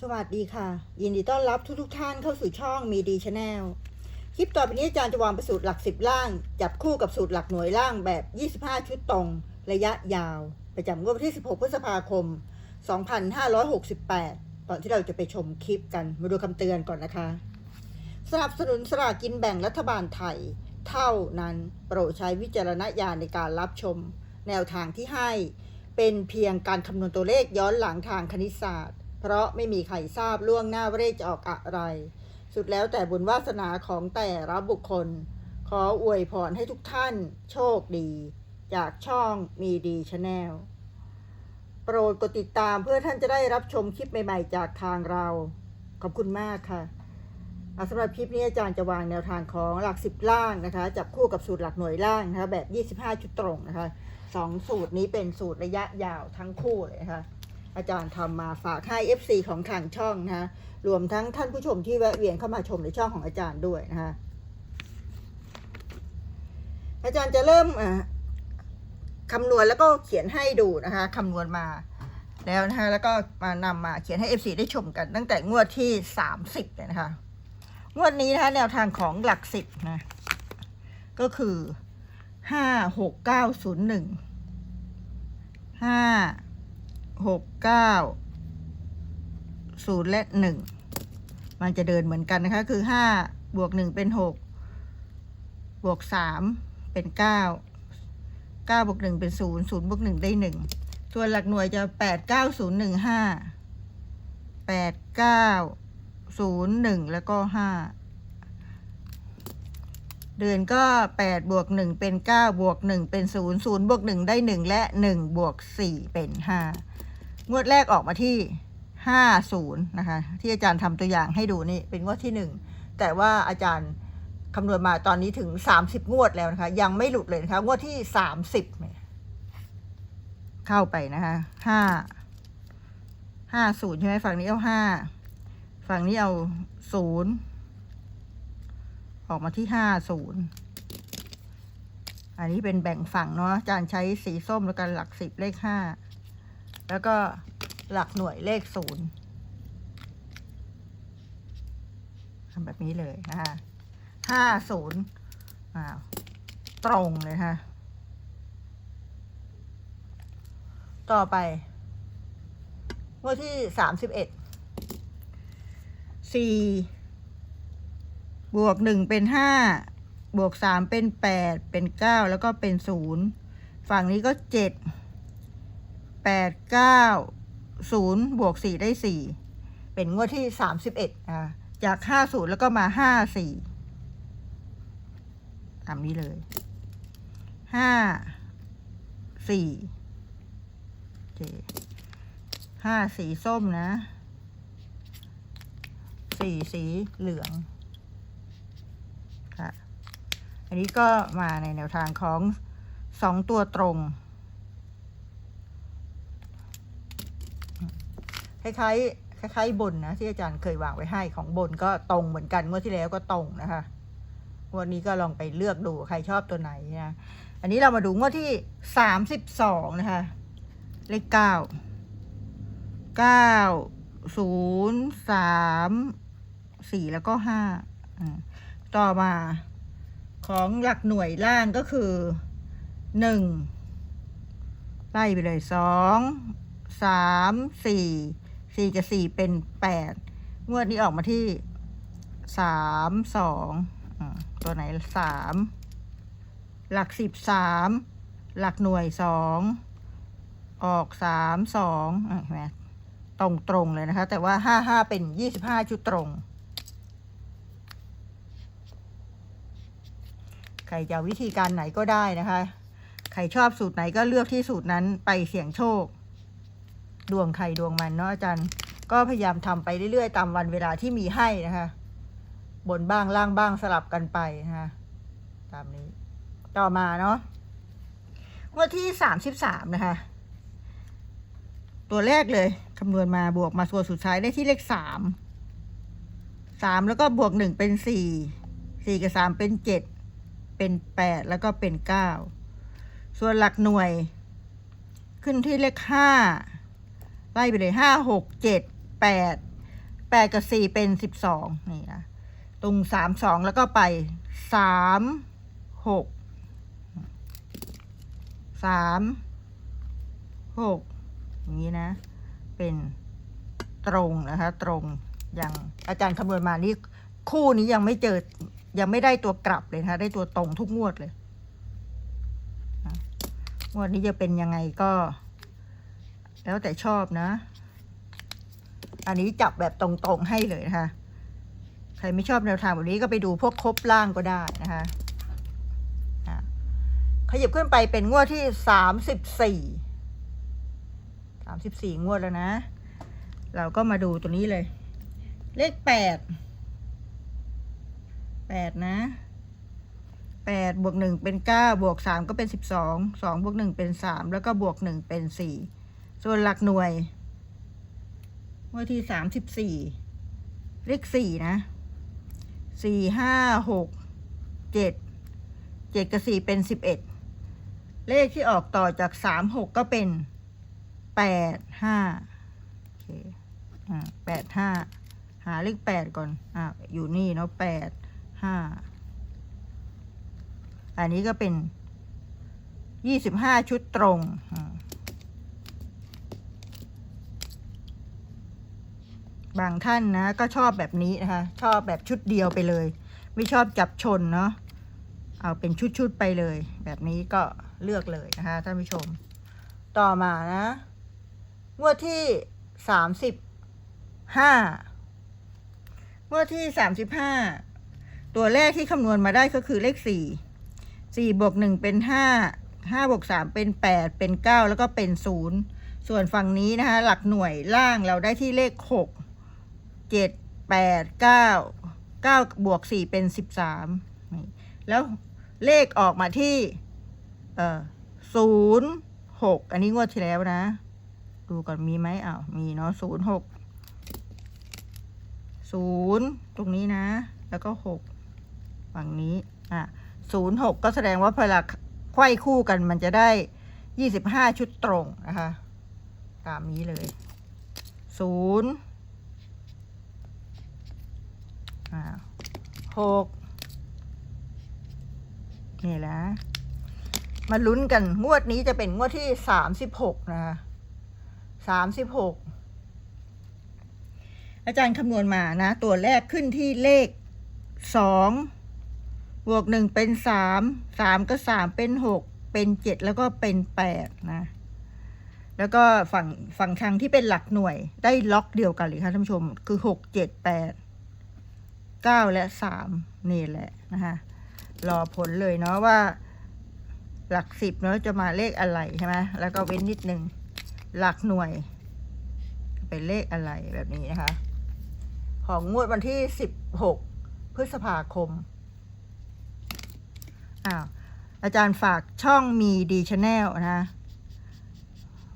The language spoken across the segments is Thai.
สวัสดีค่ะ ยินดีต้อนรับทุกทุกท่านเข้าสู่ช่องมีดีชาแนลคลิปต่อไปนี้อาจารย์จะวางประสูตรหลักสิบล่าง จับคู่กับสูตรหลักหน่วยล่างแบบ 25 ชุดตรง ระยะยาว ประจำงวดวันที่ 16 พฤษภาคม 2568 ตอนที่เราจะไปชมคลิปกันมาดูคำเตือนก่อนนะคะ สนับสนุนสลากกินแบ่งรัฐบาลไทย เท่านั้นโปรดใช้วิจารณญาณในการรับชม แนวทางที่ให้ เป็นเพียงการคำนวณตัวเลขย้อนหลังทางคณิตศาสตร์ เพราะไม่มีใครทราบล่วงหน้าว่าเลขจะออกอะไร สุดแล้วแต่บุญวาสนาของแต่ละบุคคล ขออวยพรให้ทุกท่านโชคดี จากช่องมีดีชาแนลโปรดกดติดตามเพื่อท่านจะได้รับชมคลิปใหม่ๆ จากทางเรา ขอบคุณมากค่ะสำหรับคลิปนี้อาจารย์จะวางแนวทางของหลักสิบล่างนะคะ จับคู่กับสูตรหลักหน่วยล่างนะคะแบบ 25 ชุดตรงนะคะสองสูตรนี้เป็นสูตรระยะยาวทั้งคู่เลยนะคะ อาจารย์ทำมาฝากให้ FC ของทางช่องนะรวมทั้งท่านผู้ชมที่แวะเวียนเข้ามาชมในช่องของอาจารย์ด้วยนะคะอาจารย์จะเริ่มคำนวณแล้วก็เขียนให้ดูนะคะคำนวณมาแล้วนะคะแล้วก็มานำมาเขียนให้ FC ได้ชมกัน ตั้งแต่งวดที่ 30เลยนะคะงวดนี้นะคะแนวทางของหลักสิบนะก็คือห้าหกเก้าศูนย์หนึ่งห้า หกเก้าศูนย์และหนึ่งมันจะเดินเหมือนกันนะคะ คือห้าบวกหนึ่งเป็นหกบวกสามเป็นเก้าเก้าบวกหนึ่งเป็นศูนย์ศูนย์บวกหนึ่งได้หนึ่งส่วนหลักหน่วยจะแปดเก้าศูนย์หนึ่งห้าแปดเก้าศูนย์หนึ่งแล้วก็ห้าเดือนก็แปดบวกหนึ่งเป็นเก้าบวกหนึ่งเป็นศูนย์ศูนย์บวกหนึ่งได้หนึ่งและหนึ่งบวกสี่เป็นห้า งวดแรกออกมาที่ห้าศูนย์นะคะ ที่อาจารย์ทำตัวอย่างให้ดูนี่เป็นงวดที่หนึ่งแต่ว่าอาจารย์คำนวณมาตอนนี้ถึงสามสิบงวดแล้วนะคะ ยังไม่หลุดเลยนะคะ งวดที่สามสิบเนี่ยเข้าไปนะคะห้าห้าศูนย์ใช่ไหมฝั่งนี้เอาห้าฝั่งนี้เอาศูนย์ออกมาที่ห้าศูนย์อันนี้เป็นแบ่งฝั่งเนาะอาจารย์ใช้สีส้มแล้วกันหลักสิบเลขห้า แล้วก็หลักหน่วยเลขศูนย์ทำแบบนี้เลยนะคะห้าศูนย์อ้าวตรงเลยค่ะ ต่อไปงวดที่สามสิบเอ็ดสี่บวกหนึ่งเป็นห้าบวกสามเป็นแปดเป็นเก้าแล้วก็เป็นศูนย์ฝั่งนี้ก็เจ็ด แปดเก้าศูนย์บวกสี่ได้สี่เป็นงวดที่สามสิบเอ็ดอะจากห้าศูนย์แล้วก็มาห้าสี่ตามนี้เลยห้าสี่โอเคห้าสีส้มนะสี่สีเหลืองค่ะ อันนี้ก็มาในแนวทางของสองตัวตรง คล้ายๆคล้ายๆบนนะที่อาจารย์เคยวางไว้ให้ของบนก็ตรงเหมือนกันงวดที่แล้วก็ตรงนะคะงวดนี้ก็ลองไปเลือกดูใครชอบตัวไหนนะอันนี้เรามาดูงวดที่สามสิบสองนะคะเลขเก้าเก้าศูนย์สามสี่แล้วก็ห้าอ่าต่อมาของหลักหน่วยล่างก็คือหนึ่งไล่ไปเลยสองสามสี่ สี่กับสี่เป็นแปดงวดนี้ออกมาที่สามสองอตัวไหนสามหลักสิบสามหลักหน่วยสองออกสามสองเห็นไหมตรงตรงเลยนะคะ แต่ว่าห้าห้าเป็นยี่สิบห้าชุดตรง ใครจะวิธีการไหนก็ได้นะคะ ใครชอบสูตรไหนก็เลือกที่สูตรนั้นไปเสี่ยงโชค ดวงใครดวงมันเนาะอาจารย์ ก็พยายามทำไปเรื่อยๆ ตามวันเวลาที่มีให้นะคะ บนบ้างล่างบ้างสลับกันไปนะคะตามนี้ ต่อมาเนาะวันที่สามสิบสามนะคะ ตัวแรกเลยคำนวณมาบวกมาส่วนสุดท้ายได้ที่เลขสามสามแล้วก็บวกหนึ่งเป็นสี่สี่กับสามเป็นเจ็ดเป็นแปดแล้วก็เป็นเก้าส่วนหลักหน่วย ขึ้นที่เลขห้า ไล่ไปเลยห้าหกเจ็ดแปดแปดกับสี่เป็นสิบสองนี่นะตรงสามสองแล้วก็ไปสามหกสามหกอย่างนี้นะ เป็นตรงนะคะ ตรงอย่างอาจารย์คำนวณมานี่คู่นี้ยังไม่เจอ ยังไม่ได้ตัวกลับเลยนะคะได้ตัวตรงทุกงวดเลยงวดนี้จะเป็นยังไงก็ แล้วแต่ชอบนะ อันนี้จับแบบตรงๆให้เลยนะคะ ใครไม่ชอบแนวทางแบบนี้ก็ไปดูพวกครบล่างก็ได้นะคะอะขยับขึ้นไปเป็นงวดที่สามสิบสี่สามสิบสี่งวดแล้วนะ เราก็มาดูตัวนี้เลย เลขแปดแปดนะแปดบวกหนึ่งเป็นเก้าบวกสามก็เป็นสิบสองสองบวกหนึ่งเป็นสามแล้วก็บวกหนึ่งเป็นสี่ ส่วนหลักหน่วยงวดที่สามสิบสี่เลขสี่นะสี่ห้าหกเจ็ดเจ็ดกับสี่เป็นสิบเอ็ดเลขที่ออกต่อจากสามหกก็เป็นแปดห้าโอเคอ่าแปดห้าหาเลขแปดก่อนอ่าอยู่นี่เนาะแปดห้าอันนี้ก็เป็นยี่สิบห้าชุดตรงอ่า บางท่านนะก็ชอบแบบนี้นะคะ ชอบแบบชุดเดียวไปเลย ไม่ชอบจับชนเนาะเอาเป็นชุดๆไปเลย แบบนี้ก็เลือกเลยนะคะท่านผู้ชม ต่อมานะงวดที่สามสิบห้างวดที่สามสิบห้าตัวแรกที่คำนวณมาได้ก็คือเลขสี่สี่บวกหนึ่งเป็นห้าห้าบวกสามเป็นแปดเป็นเก้าแล้วก็เป็นศูนย์ส่วนฝั่งนี้นะคะ หลักหน่วยล่างเราได้ที่เลขหก เจ็ดแปดเก้าเก้าบวกสี่เป็นสิบสามแล้วเลขออกมาที่เอ่อศูนย์หกอันนี้งวดที่แล้วนะ ดูก่อนมีไหมอ้าวมีเนาะศูนย์หกศูนย์ตรงนี้นะ แล้วก็หกฝั่งนี้อะศูนย์หกก็แสดงว่าพอเวลาไขว้คู่กันมันจะได้ยี่สิบห้าชุดตรงนะคะ ตามนี้เลยศูนย์ อ่า หกนี่แหละมาลุ้นกันงวดนี้จะเป็นงวดที่สามสิบหกนะคะสามสิบหกอาจารย์คำนวณมานะ ตัวแรกขึ้นที่เลขสองบวกหนึ่งเป็นสามสามก็สามเป็นหกเป็นเจ็ดแล้วก็เป็นแปดนะ แล้วก็ฝั่งฝั่งทางที่เป็นหลักหน่วยได้ล็อกเดียวกันเลยค่ะท่านผู้ชมคือหกเจ็ดแปด เก้าและสามนี่แหละนะคะรอผลเลยเนาะว่า หลักสิบเนาะจะมาเลขอะไรใช่ไหมแล้วก็เว้นนิดนึง หลักหน่วย เป็นเลขอะไรแบบนี้นะคะ ของงวดวันที่สิบหกพฤษภาคมอ้าวอาจารย์ฝากช่องมีดีชแนลนะคะ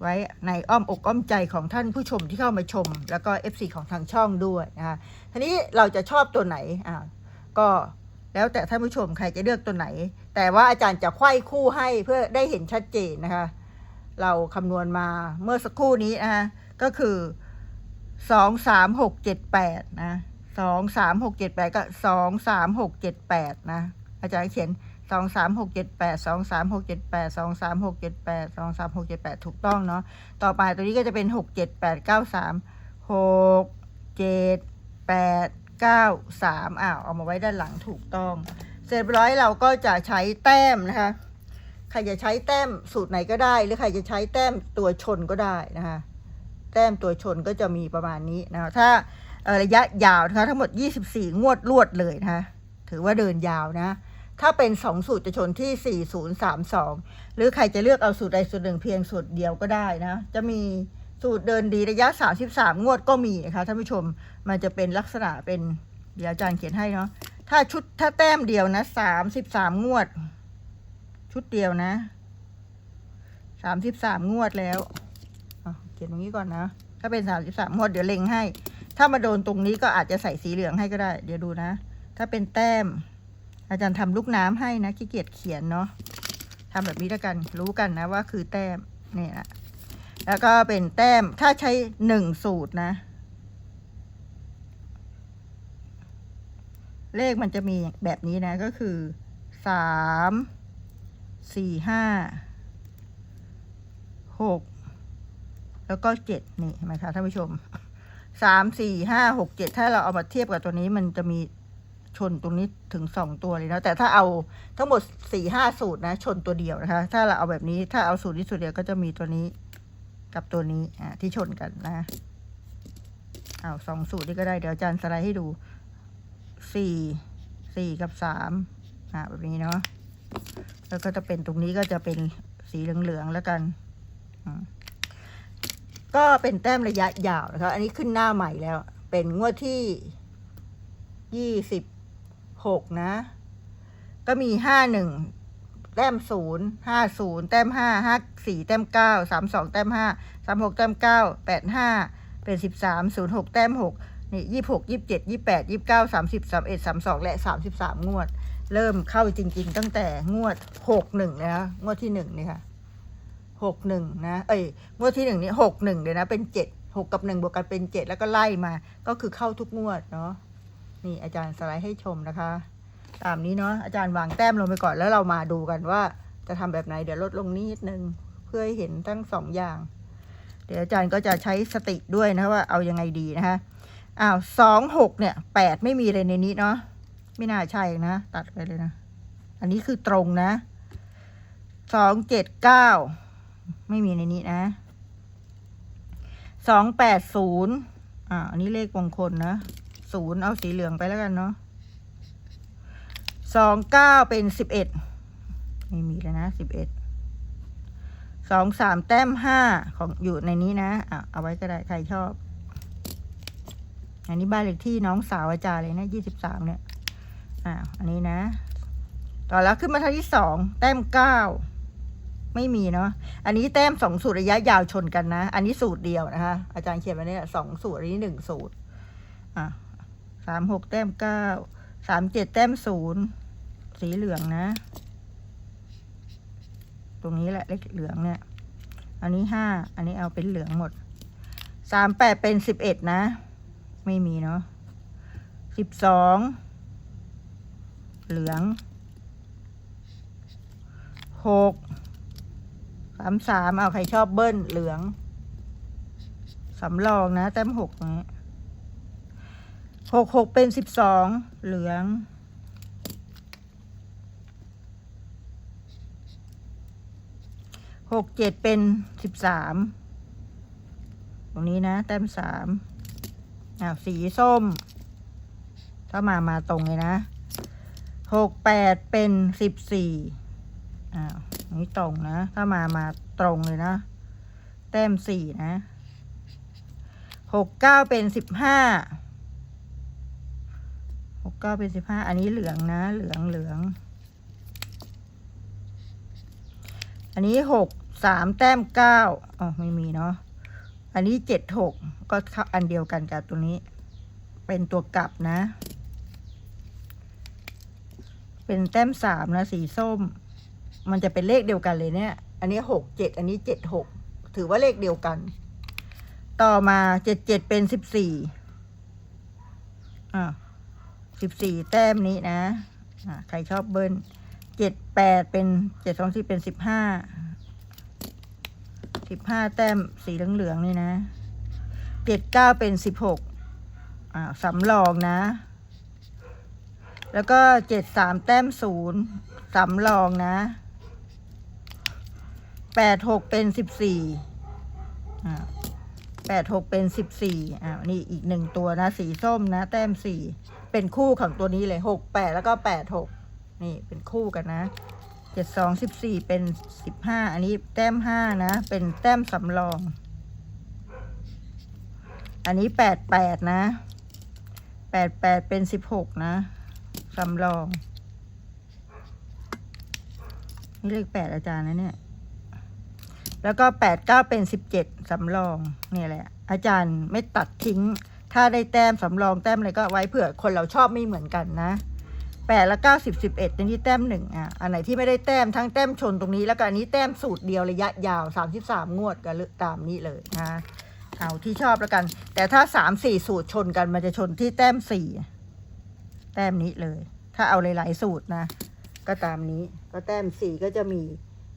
ไว้ในอ้อมอกอ้อมใจของท่านผู้ชมที่เข้ามาชม แล้วก็ FC ของทางช่องด้วยนะคะทีนี้เราจะชอบตัวไหนอ่าก็แล้วแต่ท่านผู้ชมใครจะเลือกตัวไหน แต่ว่าอาจารย์จะไขว้คู่ให้เพื่อได้เห็นชัดเจนนะคะ เราคำนวณมาเมื่อสักครู่นี้นะคะก็คือสองสามหกเจ็ดแปดนะสองสามหกเจ็ดแปดก็สองสามหกเจ็ดแปดนะ อาจารย์เขียน สองสามหกเจ็ดแปดสองสามหกเจ็ดแปดสองสามหกเจ็ดแปดสองสามหกเจ็ดแปดถูกต้องเนาะต่อไปตัวนี้ก็จะเป็นหกเจ็ดแปดเก้าสามหกเจ็ดแปดเก้าสามอ้าวเอามาไว้ด้านหลังถูกต้อง เสร็จเรียบร้อยเราก็จะใช้แต้มนะคะใครจะใช้แต้มสูตรไหนก็ได้ หรือใครจะใช้แต้มตัวชนก็ได้นะคะแต้มตัวชนก็จะมีประมาณนี้นะะถ้าระยะยาวนะคะทั้งหมด 24 งวดรวดเลยนะคะถือว่าเดินยาวนะ ถ้าเป็น 2 สูตรจะชนที่ 4032 หรือใครจะเลือกเอาสูตรใดสูตรหนึ่งเพียงสูตรเดียวก็ได้นะ จะมีสูตรเดินดีระยะ 33 งวดก็มีนะคะท่านผู้ชมมันจะเป็นลักษณะเป็นเดี๋ยวอาจารย์เขียนให้เนาะถ้าชุดถ้าแต้มเดียวนะ 33 งวด ชุดเดียวนะ 33 งวดแล้วเขียนตรงนี้ก่อนนะ ถ้าเป็นสามสิบสามหมดเดี๋ยวเล็งให้ ถ้ามาโดนตรงนี้ก็อาจจะใส่สีเหลืองให้ก็ได้ เดี๋ยวดูนะ ถ้าเป็นแต้ม อาจารย์ทำลูกน้ำให้นะขี้เกียจเขียนเนาะทำแบบนี้แล้วกันรู้กันนะว่าคือแต้มเนี่ยนะแล้วก็เป็นแต้มถ้าใช้หนึ่งสูตรนะ เลขมันจะมีแบบนี้นะก็คือสามสี่ห้าหกแล้วก็เจ็ดนี่เห็นไหมคะท่านผู้ชมสามสี่ห้าหกเจ็ดถ้าเราเอามาเทียบกับตัวนี้มันจะมี ชนตรงนี้ถึงสองตัวเลยนะ แต่ถ้าเอาทั้งหมดสี่ห้าสูตรนะ ชนตัวเดียวนะคะ ถ้าเราเอาแบบนี้ถ้าเอาสูตรที่สูตรเดียวก็จะมีตัวนี้กับตัวนี้อ่าที่ชนกันนะเอาสองสูตรนี้ก็ได้เดี๋ยวอาจารย์สไลด์ให้ดูสี่สี่กับสามอ่าแบบนี้เนาะแล้วก็จะเป็นตรงนี้ก็จะเป็นสีเหลืองๆแล้วกันอืมก็เป็นแต้มระยะยาวนะคะ อันนี้ขึ้นหน้าใหม่แล้ว เป็นงวดที่ยี่สิบ หกนะ ก็มีห้าหนึ่งแต้มศูนย์ห้าศูนย์แต้มห้าห้าสี่แต้มเก้าสามสองแต้มห้าสามหกแต้มเก้าแปดห้าเป็นสิบสามศูนย์หกแต้มหกนี่ยี่หกยี่เจ็ดยี่แปดยี่เก้าสามสิบสามเอ็ดสามสองและสามสิบสามงวด เริ่มเข้าจริง ๆ ตั้งแต่งวดหกหนึ่งนะคะงวดที่หนึ่งนี่ค่ะหกหนึ่งนะ เอ้ยงวดที่หนึ่งนี่หกหนึ่งเลยนะเป็นเจ็ดหกกับหนึ่งบวกกันเป็นเจ็ดแล้วก็ไล่มา ก็คือเข้าทุกงวดเนาะ นี่อาจารย์สไลด์ให้ชมนะคะ ตามนี้เนาะอาจารย์วางแต้มลงไปก่อนแล้วเรามาดูกันว่าจะทำแบบไหนเดี๋ยวลดลงนิดนึงเพื่อให้เห็นทั้งสองอย่าง เดี๋ยวอาจารย์ก็จะใช้สติด้วยนะว่าเอายังไงดีนะคะอ้าวสองหกเนี่ยแปดไม่มีเลยในนี้เนาะไม่น่าใช่นะ ตัดไปเลยนะ อันนี้คือตรงนะสองเจ็ดเก้าไม่มีในนี้นะสองแปดศูนย์อ่าอันนี้เลขมงคลนะ ศูนย์เอาสีเหลืองไปแล้วกันเนาะสองเก้าเป็นสิบเอ็ดไม่มีแล้วนะสิบเอ็ดสองสามแต้มห้าของอยู่ในนี้นะอะเอาไว้ก็ได้ใครชอบ อันนี้บ้านเลขที่น้องสาวอาจารย์เลยนะยี่สิบสามเนี่ยอ่าอันนี้นะ ต่อแล้วขึ้นมาทางที่สองแต้มเก้าไม่มีเนาะ อันนี้แต้มสองสูตรระยะยาวชนกันนะ อันนี้สูตรเดียวนะคะ อาจารย์เขียนไว้เนี่ยสองสูตรอันนี้หนึ่งสูตร อะ สามหกแต้มเก้าสามเจ็ดแต้มศูนย์สีเหลืองนะ ตรงนี้แหละเลขเหลืองเนี่ย อันนี้ห้าอันนี้เอาเป็นเหลืองหมดสามแปดเป็นสิบเอ็ดนะ ไม่มีเนาะสิบสองเหลืองหกสามสามเอาใครชอบเบิ้ลเหลืองสำรองนะแต้มหกนี้ หกหกเป็นสิบสองเหลือง หกเจ็ดเป็นสิบสาม ตรงนี้นะ แต้มสามอ้าวสีส้ม ถ้ามามาตรงเลยนะ หกแปดเป็นสิบสี่อ้าวนี่ตรงนะ ถ้ามามาตรงเลยนะ แต้มสี่นะหกเก้าเป็นสิบห้า กเก้าเป็นสิบห้าอันนี้เหลืองนะ เหลืองเหลือง อันนี้หกสามแต้มเก้าอ๋อไม่มีเนาะอันนี้เจ็ดหกก็ข้าอันเดียวกันกับตัวนี้ เป็นตัวกลับนะ เป็นแต้มสามนะสีส้ม มันจะเป็นเลขเดียวกันเลยเนี่ย อันนี้หกเจ็ดอันนี้เจ็ดหกถือว่าเลขเดียวกัน ต่อมาเจ็ดเจ็ดเป็นสิบสี่อ่า สิบสี่แต้มนี้นะใครชอบเบิ้ลเจ็ดแปดเป็นเจ็ดสองสี่เป็นสิบห้าสิบห้าแต้มสีเหลืองๆนี่นะเจ็ดเก้าเป็นสิบหกอ่าสำรองนะ แล้วก็เจ็ดสามแต้มศูนย์สำรองนะแปดหกเป็นสิบสี่อ่า แปดหกเป็นสิบสี่อ่านี่อีกหนึ่งตัวนะ สีส้มนะ แต้มสี่เป็นคู่ของตัวนี้เลยหกแปดแล้วก็แปดหกนี่เป็นคู่กันนะเจ็ดสองสิบสี่เป็นสิบห้าอันนี้แต้มห้านะ เป็นแต้มสำรอง อันนี้แปดแปดนะแปดแปดเป็นสิบหกนะสำรอง นี่เลขแปดอาจารย์นะเนี่ย แล้วก็แปดเก้าเป็นสิบเจ็ดสำรองเนี่ยแหละ อาจารย์ไม่ตัดทิ้ง ถ้าได้แต้มสำรองแต้มอะไรก็ไว้เผื่อคนเราชอบไม่เหมือนกันนะแปดและเก้าสิบสิบเอ็ดในนี้แต้มหนึ่งอะอันไหนที่ไม่ได้แต้มทั้งแต้มชนตรงนี้ แล้วก็อันนี้แต้มสูตรเดียวระยะยาวสามสิบสามงวดก็เลือกตามนี้เลยนะเอาที่ชอบแล้วกัน แต่ถ้าสามสี่สูตรชนกันมันจะชนที่แต้มสี่แต้มนี้เลย ถ้าเอาหลาย ๆ สูตรนะ ก็ตามนี้ ก็แต้มสี่ก็จะมี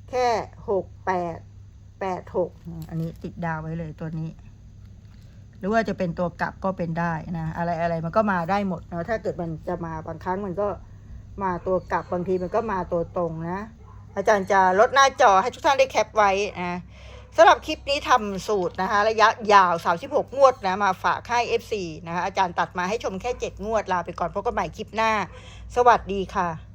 แค่หกแปด หกอันนี้ติดดาวไว้เลยตัวนี้ หรือว่าจะเป็นตัวกลับก็เป็นได้นะ อะไรอะไรมันก็มาได้หมดนะถ้าเกิดมันจะมาบางครั้งมันก็มาตัวกลับบางทีมันก็มาตัวตรงนะ อาจารย์จะลดหน้าจอให้ทุกท่านได้แคปไว้นะสำหรับคลิปนี้ทำสูตรนะคะ ระยะยาว 36 งวดนะ มาฝากให้ FC นะคะอาจารย์ตัดมาให้ชมแค่ 7 งวดลาไปก่อนพบกันใหม่คลิปหน้า สวัสดีค่ะ